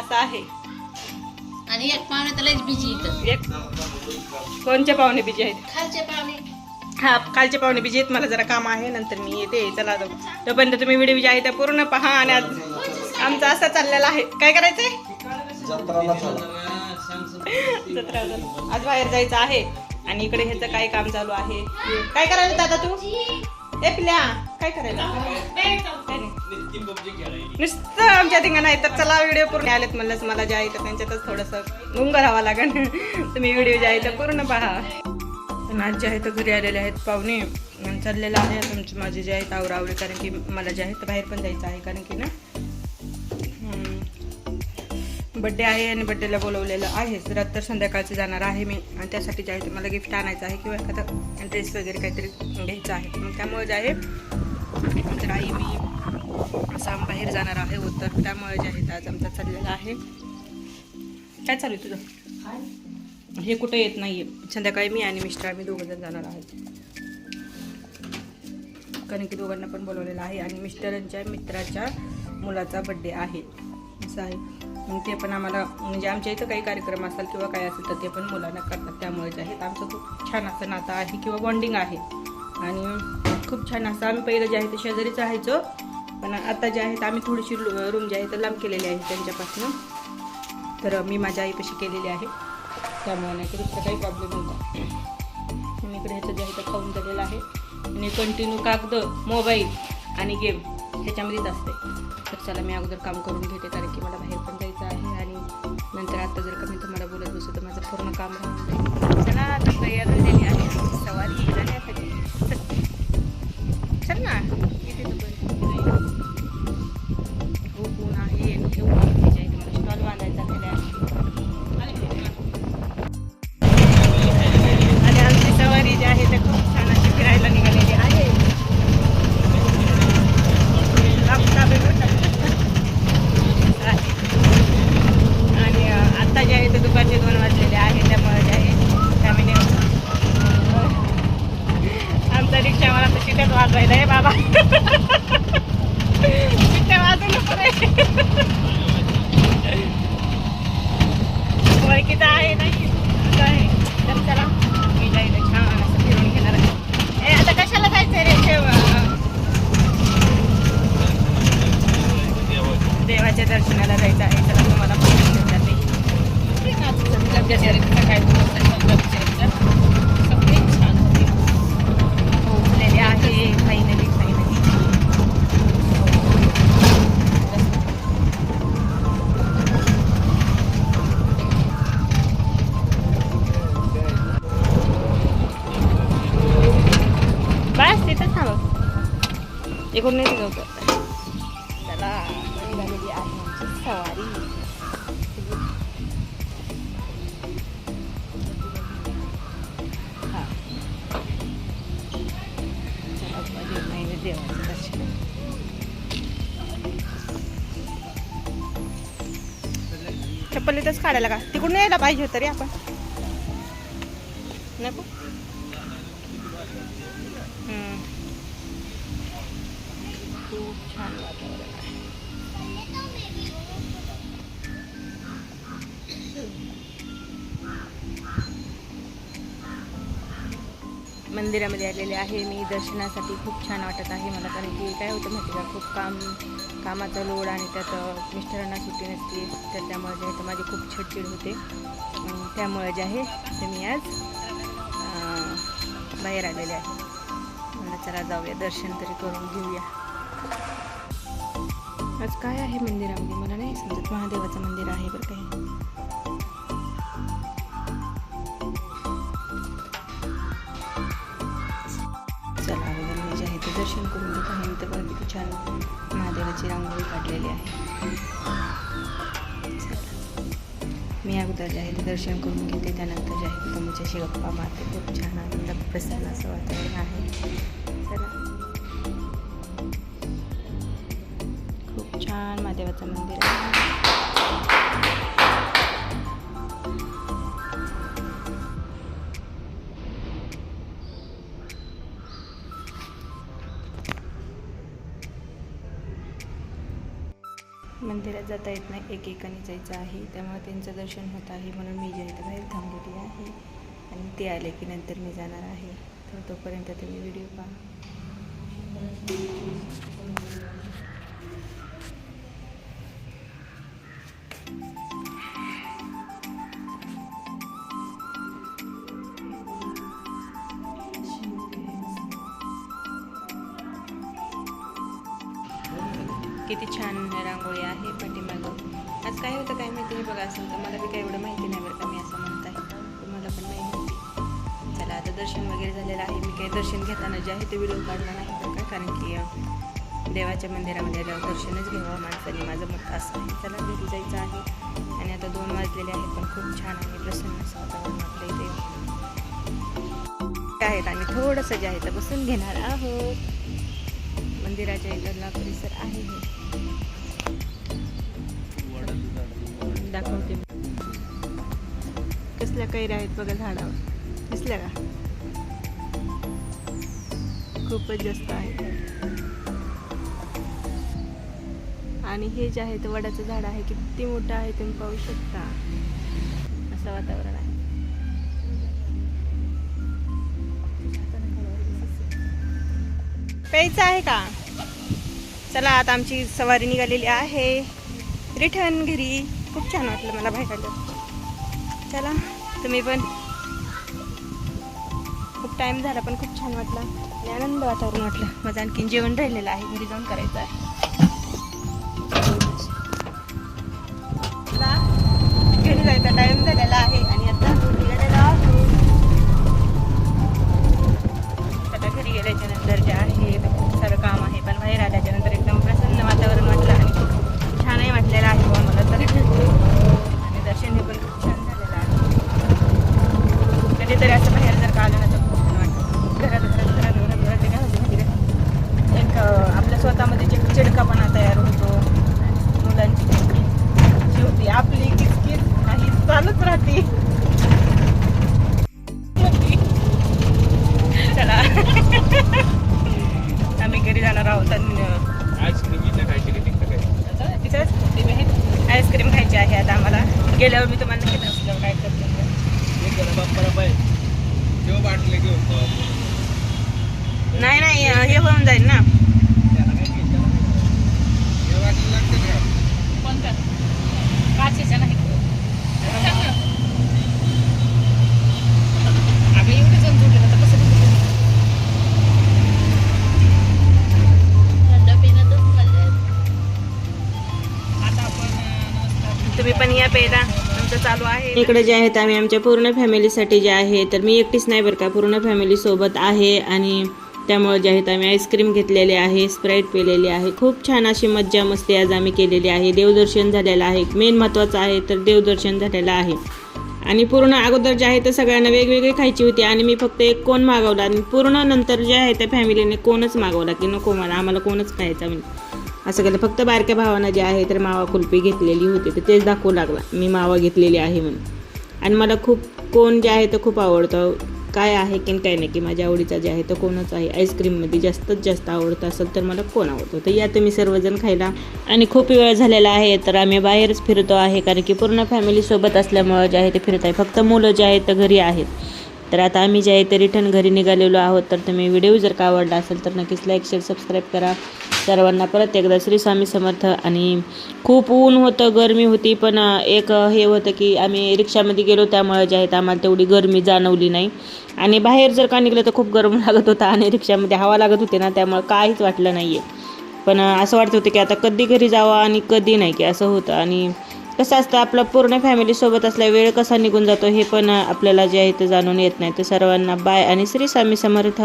असं आहे. आणि एक पाहुणे तर लयच बिजी इथं. एक कोणचे पाहुणे बिजी आहेत? खालचे पाहुणे. हा कालचे पाहुणे बिजी आहेत. मला जरा काम आहे नंतर मी येते. चला जाऊ. तोपर्यंत तुम्ही व्हिडिओ जे आहे त्या पूर्ण पहा आणि आज आमचा असा चाललेला आहे. काय करायचंय? जत्रा. आज बाहेर जायचं आहे. आणि इकडे ह्याचं काय काम चालू आहे? काय करायला दादा तू? ए पिल्या काय करायला. नुसतं आमच्या ठिकाणी नाही तर चला व्हिडिओ पूर्ण आलेत म्हणलंच मला जे आहे तर त्यांच्यातच थोडंसं गुंग राहावा लागेल. तुम्ही व्हिडिओ जे आहे तर पूर्ण पहा. पण आज जे आहे तर घरी आलेले आहेत पाहुणे चाललेलं आहे. तुमचे माझे जे आहेत आवरावरे कारण की मला जे आहे तर बाहेर पण जायचं आहे कारण की ना बड्डे आहे आणि बड्डेला बोलवलेलं आहे. तर तर संध्याकाळचं जाणार आहे मी. आणि त्यासाठी जे आहे ते मला गिफ्ट आणायचं आहे किंवा एखादं ड्रेस वगैरे काहीतरी घ्यायचं आहे. मग त्यामुळे जे आहे तर आई मी असं आम्ही बाहेर जाणार आहे तर त्यामुळे जे आहे आज आमचा चाललेला आहे. काय चालू आहे तुझं? हे कुठं येत नाही आहे संध्याकाळी मी आणि मिस्टर आम्ही दोघं जण जाणार आहोत. कारण की दोघांना पण बोलवलेलं आहे आणि मिस्टरांच्या मित्राच्या मुलाचा बड्डे आहे. असं आहे. मग ते पण आम्हाला म्हणजे आमच्या इथं काही कार्यक्रम असेल किंवा काय असेल तर ते पण मुलांना करतात. त्यामुळे जे आहेत आमचं खूप छान असं नातं आहे किंवा बॉन्डिंग आहे. आणि खूप छान असं आम्ही पहिलं जे आहे ते शेजारीच राहायचो. पण आता जे आहे तर आम्ही थोडीशी रूम जे आहे तर लांब केलेली आहे त्यांच्यापासून. तर मी माझ्या आईपाशी केलेली आहे. त्यामुळे नाही तर दुसरा काही प्रॉब्लेम नव्हता मी इकडे ह्याचं जे आहे तर खाऊन झालेलं आहे. आणि कंटिन्यू कागद मोबाईल आणि गेम ह्याच्यामध्येच असते. तर चला मी अगोदर काम करून घेते कारण की मला बाहेर पण जायचं आहे आणि नंतर आता जर का मी तुम्हाला बोलत बसू तर माझं पूर्ण काम राहून जाईल चला आता तयार झालेली आहे. सवारी जाण्यासाठी चल. चल रिक्षावाला तर वाजवायला आहे बाबा. आहे नाही आहे. तर चला मी जाईल छान असं फिरून घेणार आहे. आता थांब इकडून नाही तिथं चला निघालेली आहे आमची सवारी. देवाचं दर्शन. चप्पल इथंच काढायला का? तिकडून यायला पाहिजे होतं रे आपण. नको. छान वातावरण आहे मंदिरामध्ये आलेले आहे. मी दर्शनासाठी खूप छान वाटत आहे मला कारण की काय होतं माहिती का? खूप काम कामाचा लोड आणि त्यात मिस्टरांना सुट्टी नसते तर त्यामुळे जे आहे तर माझी खूप चिडचिड होते. त्यामुळे जे आहे ते मी आज बाहेर आलेले आहे. मला चला जाऊया दर्शन तरी करून घेऊया. आज काय आहे मंदिरामध्ये? मला नाही समजत. महादेवाचं मंदिर आहे बरं काही चला अगोदर मी जे आहे ते दर्शन करून घेत. आहे तर बघा किती छान महादेवाची रांगोळी काढलेली आहे. चला. मी अगोदर जे आहे ते दर्शन करून घेते. त्यानंतर जे आहे तुमच्याशी गप्पा मारते. खूप छान आनंद प्रसन्न असं वातावरण आहे. छान महादेवाचं मंदिर आहे. मंदिरात जाता येत नाही एकेकाने जायचं आहे त्यामुळे त्यांचं दर्शन होत आहे म्हणून मी जे इथं बाहेर थांबलेली आहे. आणि ते आले की नंतर मी जाणार आहे. तर तोपर्यंत तुम्ही व्हिडिओ पहा. किती छान रांगोळी आहे पाठीमागं. आज काय होतं काय माहिती हे बघा असेल तर मला बी काय एवढं माहिती नाही बरं का मी असं म्हणत आहे तुम्हाला पण नाही माहिती चला आता दर्शन वगैरे झालेलं आहे. मी काही दर्शन घेताना जे आहे ते व्हिडिओ काढणार नाही बरं का? कारण की देवाच्या मंदिरामध्ये आल्यावर दर्शनच घ्यावं माणसाने. माझं मत असं आहे. चला घरी जायचं आहे. आणि आता दोन वाजलेले आहेत पण खूप छान आहे प्रसन्न असं वातावरण आपल्या इथे. आहेत आणि थोडंसं जे आहे तर बसून घेणार आहोत. मंदिराच्या इकडला परिसर आहे हे. दाखवते. कसल्या कैऱ्या आहेत बघा झाडावर. दिसल्या का? खूपच जास्त आहे आणि हे जे आहे ते वडाचं झाड आहे किती मोठं आहे तुम्ही पाहू शकता. असं वातावरण आहे. प्यायचं आहे का? चला आता आमची सवारी निघालेली आहे. रिटर्न घरी. खूप छान वाटलं मला बाहेर. आलं चला तुम्ही पण. खूप टाईम झाला पण खूप छान वाटला. आणि आनंद वातावरण वाटलं. माझं आणखीन जेवण राहिलेलं आहे. घरी जाऊन करायचं आहे. कधीतरी असं बाहेर जर का आलं ना तर खूप छान वाटतं. घरात घरात घरात घरात घरात काय होतं माहिती का? एक आपल्या स्वतःमध्ये जे चिडकापणा तयार होतो मुलांची किचकिच जी होती आपली किचकिच नाही चालूच राहते. चला. आम्ही घरी जाणार आहोत आणि आईस्क्रीम खायची आहे आता आम्हाला. गेल्यावर मी तुम्हाला नक्की दाखवलं काय करते? नाही नाही हे होऊन जाईल ना. आता तुम्ही पण या पेदा. आमचं चालू आहे. इकडे जे आहेत आम्ही आमच्या पूर्ण फॅमिलीसाठी जे आहे तर मी एकटीच नाही बरं का पूर्ण फॅमिली सोबत आहे आणि त्यामुळे जे आहेत आम्ही आईस्क्रीम घेतलेले आहे स्प्राईट पिलेली आहे. खूप छान अशी मज्जा मस्ती आज आम्ही केलेली आहे. देवदर्शन झालेलं आहे मेन महत्त्वाचं आहे तर देवदर्शन झालेलं आहे. आणि पूर्ण अगोदर जे आहे ते सगळ्यांना वेगवेगळी खायची होती आणि मी फक्त एक कोण मागवला आणि पूर्ण नंतर जे आहे त्या फॅमिलीने कोणच मागवला की नको मला आम्हाला कोणच खायचा म्हणजे असं केलं. फक्त बारक्या भावानं जे आहे तर मावा कुल्फी घेतलेली होती तर तेच दाखवू लागला. मी मावा घेतलेली आहे म्हणून. आणि मला खूप कोण जे आहे तो खूप आवडतं. काय आहे की काय नाही की माझ्या आवडीचा जे आहे तो कोणच आहे. आईस्क्रीममध्ये जास्तच जास्त आवडतं असेल तर मला कोण आवडतो? तर या तुम्ही सर्वजण खायला. आणि खूप वेळ झालेला आहे तर आम्ही बाहेरच फिरतो आहे कारण की पूर्ण फॅमिलीसोबत असल्यामुळं जे आहे ते फिरत आहे. फक्त मुलं जे आहेत ते घरी आहेत. तर आता आम्ही जे आहे ते रिटर्न घरी निघालेलो आहोत. तर तुम्ही व्हिडिओ जर का आवडला असेल तर नक्कीच लाईक शेअर सबस्क्राईब करा. सर्वांना परत एकदा श्री स्वामी समर्थ. आणि खूप ऊन होतं गरमी होती पण एक हे होतं की आम्ही रिक्षामध्ये गेलो त्यामुळे जे आहेत आम्हाला तेवढी गरमी जाणवली नाही. आणि बाहेर जर का निघलं तर खूप गरम लागत होता आणि रिक्षामध्ये हवा लागत होती ना त्यामुळे काहीच वाटलं नाही आहे पण असं वाटत होतं की आता कधी घरी जावं आणि कधी नाही की असं होतं. आणि कसं असतं आपलं पूर्ण फॅमिलीसोबत असल्या वेळ कसा निघून जातो हे पण आपल्याला जे आहे ते जाणून येत नाही. तर सर्वांना बाय आणि श्री स्वामी समर्थ.